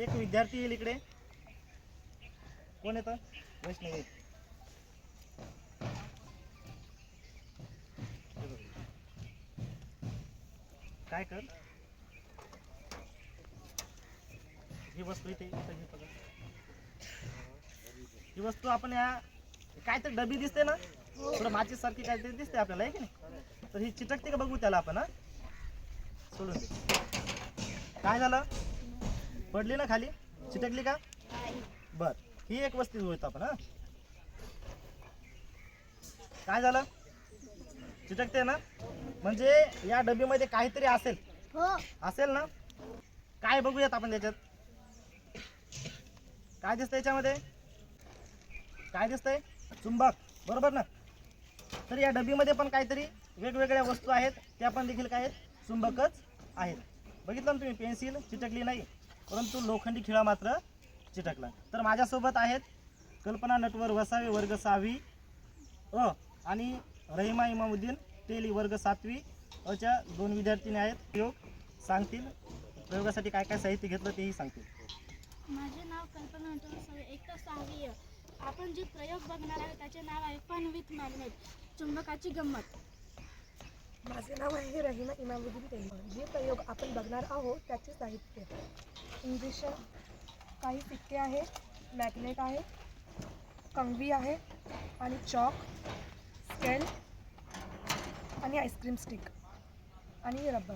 एक विद्यार्थी येईल इकडे. कोण येतं? वैष्णवी. काय कर? ही वस्तू इथे ही वस्तू आपण या काय तर डबी दिसते ना? थोडं माची सारखी काहीतरी दिसते आपल्याला आहे की नाही? तर ही चिटकते का बघू त्याला आपण हा? सोडून दे. काय झालं? पडली ना खाली? चिटकली का? बर. ही एक वस्तू होत आपण हा. काय झालं? चिटकते ना? म्हणजे या डबीमध्ये काहीतरी असेल. हो. असेल ना? काय बघूयात आपण त्याच्यात? काय दिसतंय याच्यामध्ये? काय दिसतंय? चुंबक. बरोबर ना? तर या डबीमध्ये पण काहीतरी वेगवेगळ्या वस्तू आहेत. त्या पण देखील काय आहेत? चुंबकच आहेत. बघितलं ना तुम्ही? पेन्सिल चिटकली नाही. परंतु लोखंडी खिळा मात्र चिटकला. तर माझ्यासोबत आहेत कल्पना नटवर वसावे वर्ग सहावी अ आणि रहिमा इमामुद्दीन तेली वर्ग सातवी. अच्या दोन विद्यार्थिनी आहेत. प्रयोग सांगतील. प्रयोगासाठी काय काय साहित्य घेतलं तेही सांगतील. माझे नाव कल्पना नटवर एक तर सहावी. आपण जे प्रयोग बघणार आहे त्याचे नाव आहे फन विथ मॅग्नेट चुंबकाची गंमत. माझे नाव आहे रहिमा इमामुद्दीन तेलवर जे प्रयोग आपण बघणार आहोत त्याचे साहित्य. इंजेक्शन काही सिक्के आहेत मॅग्नेट आहे कंगवी आहे आणि चॉक स्केल आणि आईस्क्रीम स्टिक आणि रबर.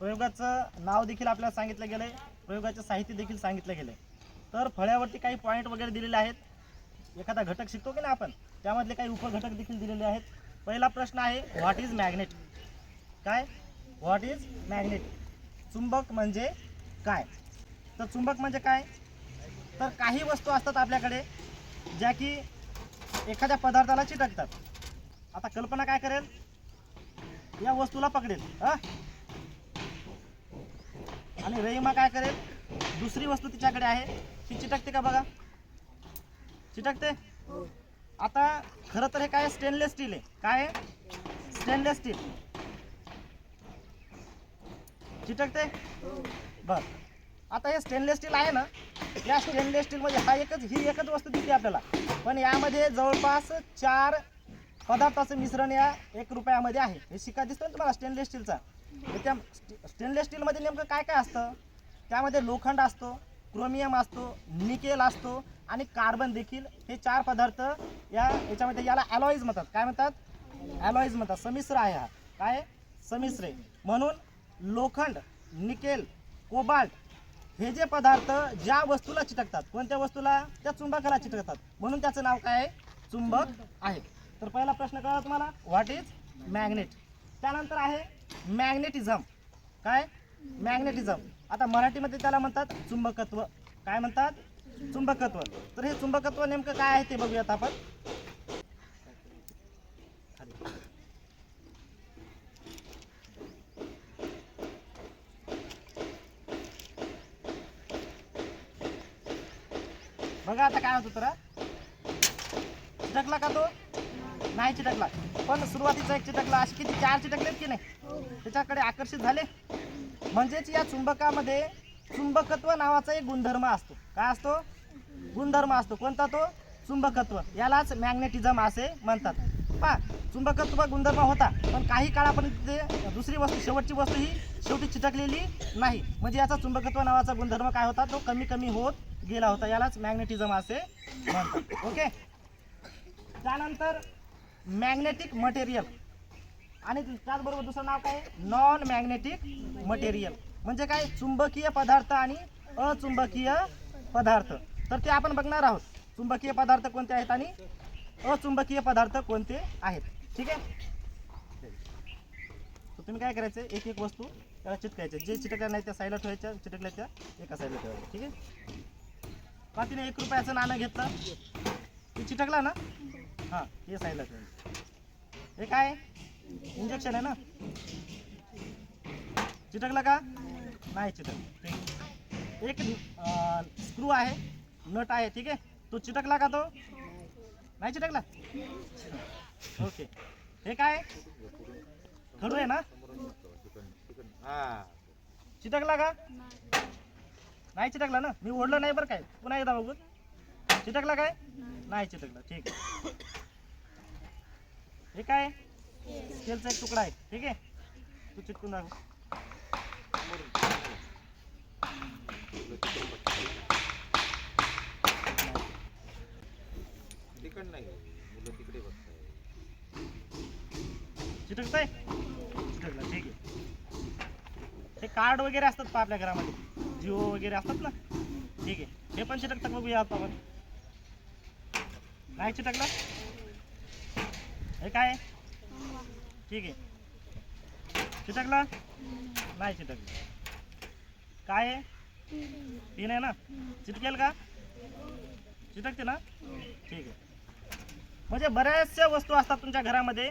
प्रयोगाचं नाव देखील आपल्याला सांगितलं गेलं आहे प्रयोगाचं साहित्य देखील सांगितलं गेलं आहे तर फळ्यावरती काही पॉईंट वगैरे दिलेले आहेत. एखादा घटक शिकतो की ना आपण? त्यामधले काही उपघटक देखील दिलेले आहेत. पहिला प्रश्न आहे व्हॉट इज मॅग्नेट काय? व्हॉट इज मॅग्नेट चुंबक म्हणजे काय? तर चुंबक म्हणजे काय? तर काही वस्तू असतात आपल्याकडे ज्या की एखाद्या पदार्थाला चिटकतात. आता कल्पना काय करेल? या वस्तूला पकडेल आणि रहिमा काय करेल? दुसरी वस्तू तिच्याकडे आहे ती चिटकते का बघा? चिटकते? आता खरं तर हे काय? स्टेनलेस स्टील आहे. काय? स्टेनलेस स्टील चिटकते? बर. आता हे स्टेनलेस स्टील आहे ना या स्टेनलेस स्टीलमध्ये हा एकच ही एकच वस्तू दिसते आपल्याला. पण यामध्ये जवळपास चार पदार्थाचं मिश्रण या एक रुपयामध्ये आहे. हे शिका दिसतो ना तुम्हाला स्टेनलेस स्टीलचा त्या स्टेनलेस स्टीलमध्ये नेमकं काय काय असतं? त्यामध्ये लोखंड असतो क्रोमियम असतो निकेल असतो आणि कार्बन देखील. हे चार पदार्थ या याच्यामध्ये याला ॲलॉईज म्हणतात. काय म्हणतात? ॲलॉईज म्हणतात. समिश्र आहे हा. काय? समिश्रे म्हणून लोखंड निकेल कोबाल्ट. हे जे पदार्थ ज्या वस्तूला चिटकतात कोणत्या वस्तूला? त्या चुंबकाला चिटकतात. म्हणून त्याचं नाव काय आहे? चुंबक आहे. तर पहिला प्रश्न कळला तुम्हाला? व्हॉट इज मॅग्नेट त्यानंतर आहे मॅग्नेटिझम काय? मॅग्नेटिझम आता मराठीमध्ये त्याला म्हणतात चुंबकत्व. काय म्हणतात? चुंबकत्व. तर हे चुंबकत्व नेमकं काय आहे ते बघूयात आपण. बघा आता काय होतं तर. चिटकला का तो? नाही चिटकला. पण सुरुवातीचा एक चिटकला असे किती चार चिटकलेत की नाही? त्याच्याकडे आकर्षित झाले. म्हणजेच या चुंबकामध्ये चुंबकत्व नावाचा एक गुणधर्म असतो. काय असतो? गुणधर्म असतो. कोणता तो? चुंबकत्व. यालाच मॅग्नेटिझम असे म्हणतात. पा चुंबकत्व गुणधर्म होता. पण काही काळापर्यंत ते दुसरी वस्तू शेवटची वस्तू ही शेवटी चिटकलेली नाही. म्हणजे याचा चुंबकत्व नावाचा गुणधर्म काय होता? तो कमी कमी होत गेला होता. यालाच मॅग्नेटिझम असे म्हणतात. ओके त्यानंतर मॅग्नेटिक मटेरियल आणि त्याचबरोबर दुसरं नाव काय? नॉन मॅग्नेटिक मटेरियल म्हणजे काय? चुंबकीय पदार्थ आणि अचुंबकीय पदार्थ. तर ते आपण बघणार आहोत. चुंबकीय पदार्थ कोणते आहेत आणि अचुंबकीय पदार्थ कोणते आहेत? ठीक आहे? तर तुम्ही काय करायचं? एक एक वस्तू त्याला चिटकायच्या जे चिटकल्या नाही त्या साईडला ठेवायच्या चिटकल्या त्या एका साईडला ठेवायच्या. ठीक आहे? का तिने एक रुपयाचं नाणं घेतलं. ते चिटकला ना? हां हे साईडला ठेवायचं. हे काय? इंजेक्शन आहे ना? चिटकला का? नाही चिटक एक स्क्रू आहे. नट आहे. ठीक आहे? तो चिटकला का तो? नाही चिटकला ओके. हे काय? खडू आहे ना? हा. चिटकला का? नाही चिटकला ना? मी ओढलं नाही बरं काय. पुन्हा एकदा बघू. चिटकला काय? नाही चिटकला ठीक आहे. हे काय? स्केलचा एक तुकडा आहे. ठीक आहे? तू चिटकून दाखव. तिकड नाही मुलं तिकडे बघताय चिटकताय चिटकला ठीक आहे. ते कार्ड वगैरे असतात पा आपल्या घरामध्ये? जिओ वगैरे असतात ना? ठीक आहे. हे पण चिटकतात बघूया आता आपण. नाही चिटकलं? हे काय? आहे? ठीक आहे. चिटकला? नाही चिटकला. काय आहे तीन आहे ना? चिटकेल का? चिटकते ना? ठीक आहे. म्हणजे बऱ्याचशा वस्तू असतात तुमच्या घरामध्ये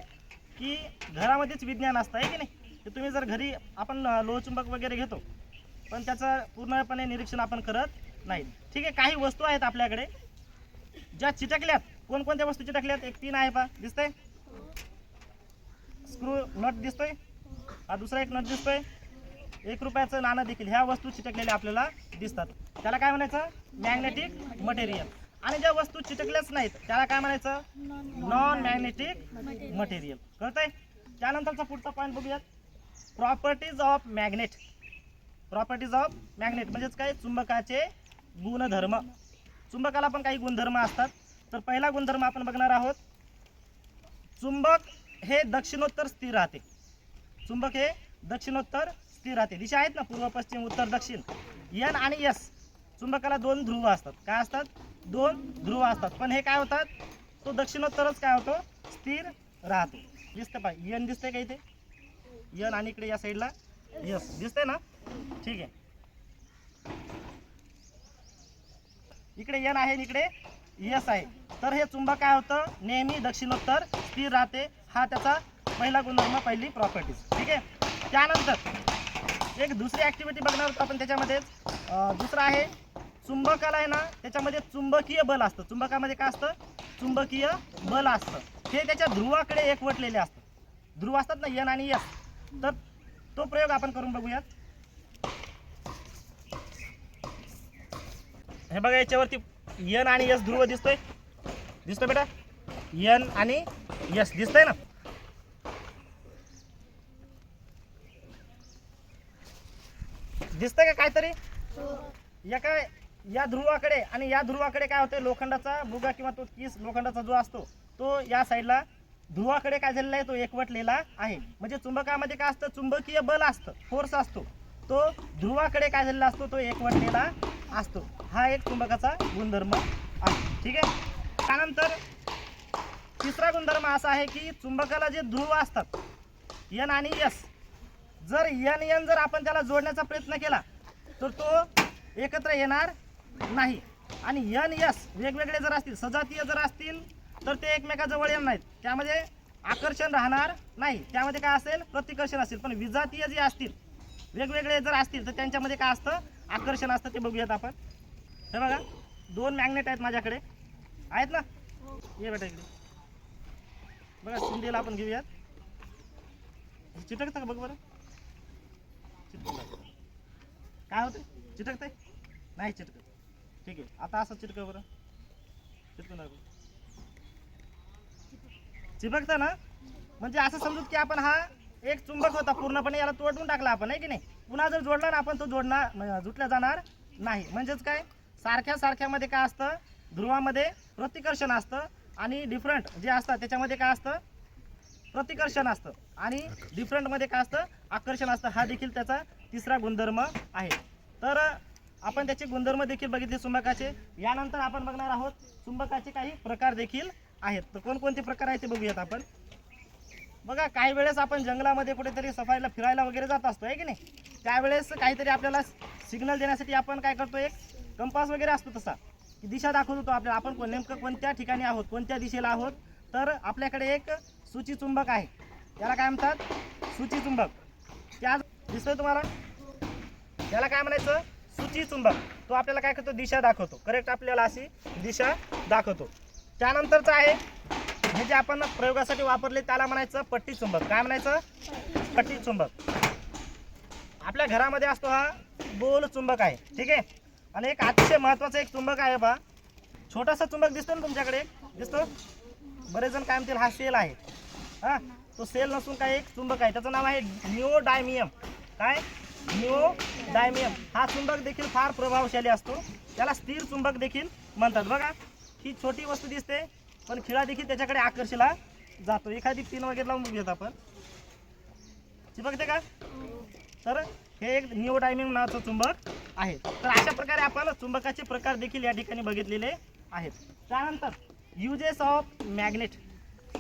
की घरामध्येच विज्ञान असतं आहे की नाही? ते तुम्ही जर घरी आपण लोहचुंबक वगैरे घेतो पण त्याचं पूर्णपणे निरीक्षण आपण करत नाही. ठीक आहे काही वस्तू आहेत आपल्याकडे ज्या चिटकल्यात. कोणकोणत्या वस्तू चिटकल्यात? एक तीन आहे पा दिसतंय? स्क्रू नट दिसतोय? हा दुसरा एक नट दिसतोय. एक रुपयाचं नाणं देखील ह्या वस्तू चिटकलेल्या आपल्याला दिसतात. त्याला काय म्हणायचं? Magnetic material. आणि ज्या वस्तू चिटकल्याच नाहीत त्याला काय म्हणायचं? नॉन मॅग्नेटिक मटेरियल कळतंय? त्यानंतरचा पुढचा पॉईंट बघूयात. Properties of magnet properties of magnet म्हणजेच काय? चुंबकाचे गुणधर्म. चुंबकाला पण काही गुणधर्म असतात. तर पहिला गुणधर्म आपण बघणार आहोत. चुंबक हे दक्षिणोत्तर स्थिर राहते. चुंबक हे दक्षिणोत्तर स्थिर राहते. दिशा आहेत ना? पूर्व पश्चिम उत्तर दक्षिण. एन आणि एस चुंबकाला दोन ध्रुव असतात. काय असतात? दोन ध्रुव असतात. पण हे काय होतात? तो दक्षिणोत्तरच काय होतो? स्थिर राहतो. दिसतं पाय यन दिसतंय का इथे? यन आणि इकडे या साईडला यस दिसतंय ना? ठीक आहे. इकडे यन आहे इकडे यस आहे. तर हे चुंबक काय होतं? नेहमी दक्षिणोत्तर स्थिर राहते. हा त्याचा पहिला गुणधर्म पहिली प्रॉपर्टीज ठीक आहे? त्यानंतर एक दुसरी ॲक्टिव्हिटी बघणार होतो आपण त्याच्यामध्ये. दुसरं आहे चुंबकाला आहे ना त्याच्यामध्ये चुंबकीय बल असतं. चुंबकामध्ये काय असतं? चुंबकीय बल असतं. हे त्याच्या ध्रुवाकडे एकवटलेले असतं. ध्रुव असतात ना यन आणि यस तर तो प्रयोग आपण करून बघूयात. हे बघा याच्यावरती यन आणि यस ध्रुव दिसतोय. दिसतोय बेटा? यन आणि यस दिसतंय ना? दिसतंय का काहीतरी? एका या ध्रुवाकडे आणि या ध्रुवाकडे काय होते लोखंडाचा बुगा किंवा तो किस लोखंडाचा जो असतो तो या साईडला ध्रुवाकडे काय झालेला आहे? तो एकवटलेला आहे. म्हणजे चुंबकामध्ये काय असतं? चुंबकीय बल असतं फोर्स असतो. तो ध्रुवाकडे काय झालेला असतो? तो एकवटलेला असतो. हा एक चुंबकाचा गुणधर्म आहे. ठीक आहे? त्यानंतर तिसरा गुणधर्म असा आहे की चुंबकाला जे ध्रुव असतात एन आणि एस जर एन एन जर आपण त्याला जोडण्याचा प्रयत्न केला तर तो एकत्र येणार नाही. आणि एन एस वेगवेगळे जर असतील सजातीय जर असतील तर ते एकमेकाजवळ येणार नाहीत. त्यामध्ये आकर्षण राहणार नाही. त्यामध्ये काय असेल? प्रतिकर्षण असेल. पण विजातीय जे असतील वेगवेगळे जर असतील तर त्यांच्यामध्ये काय असतं? आकर्षण असतं. ते बघूयात आपण. हे बघा दोन मॅग्नेट आहेत माझ्याकडे. आहेत ना? ये बेटा इकडे. बघा शिंदेला आपण घेऊयात. चिटकतं का? बघ बरं. काय होतं चिटकतंय? नाही चिटकत. ठीक आहे. आता असं चिटक बरं. चिटकू दाखव चिपकत ना? म्हणजे असं समजू की आपण हा एक चुंबक होता पूर्णपणे याला तोडून टाकला आपण आहे की नाही? पुन्हा जर जोडला ना आपण तो जोडणार जुटला जाणार नाही. म्हणजेच काय? सारख्या सारख्यामध्ये काय असतं? ध्रुवामध्ये प्रतिकर्षण असतं आणि डिफरंट जे असतात त्याच्यामध्ये काय असतं? प्रतिकर्षण असतं. आणि डिफरंटमध्ये काय असतं? आकर्षण असतं. हा देखील त्याचा तिसरा गुणधर्म आहे. तर आपण त्याचे गुणधर्म देखील बघितले चुंबकाचे. यानंतर आपण बघणार आहोत चुंबकाचे काही प्रकार देखील आहेत. तर कोणकोणते प्रकार आहेत ते बघूयात आपण. बघा काही वेळेस आपण जंगलामध्ये कुठेतरी सफारीला फिरायला वगैरे जात असतो आहे की नाही? त्यावेळेस काहीतरी आपल्याला सिग्नल देण्यासाठी आपण काय करतो एक कंपास वगैरे असतो तसा. की दिशा दाखवत होतो आपल्याला. आपण कोण- नेमकं कोणत्या ठिकाणी आहोत कोणत्या दिशेला आहोत? तर आपल्याकडे एक सूची चुंबक आहे. त्याला काय म्हणतात? सूची चुंबक. त्या दिसतोय तुम्हाला? त्याला काय म्हणायचं? सूची चुंबक. तो आपल्याला काय करतो? दिशा दाखवतो. करेक्ट आपल्याला अशी दिशा दाखवतो. त्यानंतरचं आहे हे जे आपण प्रयोगासाठी वापरले त्याला म्हणायचं पट्टी चुंबक. काय म्हणायचं? पट्टी चुंबक. आपल्या घरामध्ये असतो हा गोल चुंबक आहे. ठीक आहे? आणि एक अतिशय महत्वाचं एक चुंबक आहे बा. छोटासा चुंबक दिसतो ना तुमच्याकडे? दिसतो? बरेच जण काय म्हणतील हा सेल आहे. हा? तो सेल नसून काय एक चुंबक आहे. त्याचं नाव आहे निओडायमियम. काय? निओडायमियम. हा चुंबक देखील फार प्रभावशाली असतो. त्याला स्थिर चुंबक देखील म्हणतात. बघा ही छोटी वस्तू दिसते पण खिळा देखील त्याच्याकडे आकर्षला जातो. एखादी पिन वगैरे लावून घेत आपण. बघते का? तर हे एक निओडायमिंग नावाचं चुंबक आहे. तर अशा प्रकारे आपण चुंबकाचे प्रकार देखील या ठिकाणी बघितलेले आहेत. त्यानंतर uses of magnet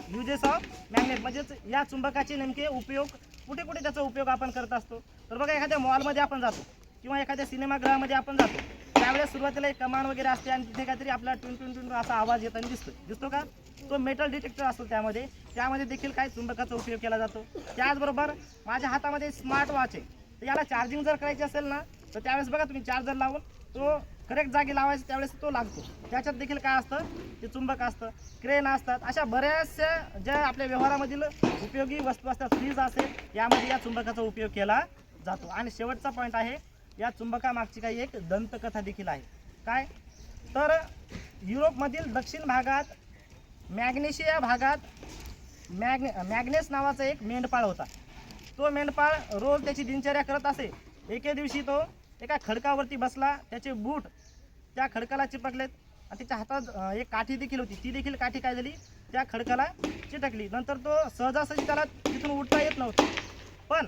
uses of magnet म्हणजेच या चुंबकाचे नेमके उपयोग कुठे कुठे त्याचा उपयोग आपण करत असतो. तर बघा एखाद्या मॉलमध्ये आपण जातो किंवा एखाद्या सिनेमागृहामध्ये आपण जातो. त्यावेळेस सुरुवातीला एक कमान वगैरे असते आणि तिथे काहीतरी आपला ट्विन ट्विन ट्विन असा आवाज येताना दिसतो दिसतो का? तो मेटल डिटेक्टर असतो त्यामध्ये. त्यामध्ये देखील काय चुंबकाचा उपयोग केला जातो. त्याचबरोबर माझ्या हातामध्ये स्मार्ट वॉच आहे. तर याला चार्जिंग जर करायची असेल ना तर त्यावेळेस बघा तुम्ही चार्जर लावून तो करेक्ट जागी लावायचं त्यावेळेस तो लागतो. त्याच्यात देखील काय असतं? ते चुंबक असतं क्रेन असतात. अशा बऱ्याचशा ज्या आपल्या व्यवहारामधील उपयोगी वस्तू असतात फ्रीज असेल यामध्ये या चुंबकाचा उपयोग केला जातो. आणि शेवटचा पॉईंट आहे या चुंबकामागची काही एक दंतकथा देखील आहे. काय? तर युरोपमधील दक्षिण भागात मॅग्नेशिया भागात मॅग्ने मॅग्नेस नावाचा एक मेंढपाळ होता. तो मेंढपाळ रोज त्याची दिनचर्या करत असे. एके दिवशी तो एका खडकावरती बसला त्याचे बूट त्या खडकाला चिपकलेत आणि त्याच्या हातात एक काठी देखील होती. ती देखील काठी काय झाली? त्या खडकाला चिटकली. नंतर तो सहजासहजी त्याला तिथून उठता येत नव्हतं. पण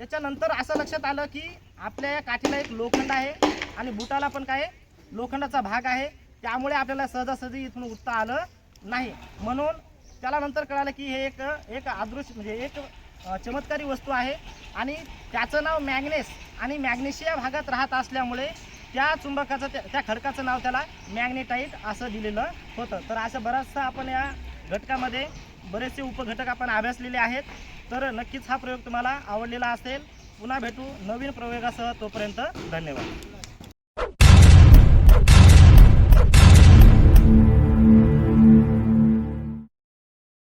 त्याच्यानंतर असं लक्षात आलं की आपल्या या काठीला एक लोखंड आहे आणि बुटाला पण काय लोखंडाचा भाग आहे. त्यामुळे आपल्याला सहजासहजी इथून उठता आलं नाही. म्हणून त्याला नंतर कळालं की हे एक एक अदृश्य म्हणजे एक चमत्कारी वस्तू आहे. आणि त्याचं नाव मॅग्नेस आणि मॅग्नेशिया भागात राहत असल्यामुळे त्या चुंबकाचं त्या त्या खडकाचं नाव त्याला मॅग्नेटाईट असं दिलेलं होतं. तर असं बराचसा आपण या घटकामध्ये बरेचसे उपघटक आपण अभ्यासलेले आहेत. तर नक्कीच हा प्रयोग तुम्हाला आवडलेला असेल. पुन्हा भेटू नवीन प्रयोगासह तोपर्यंत धन्यवाद.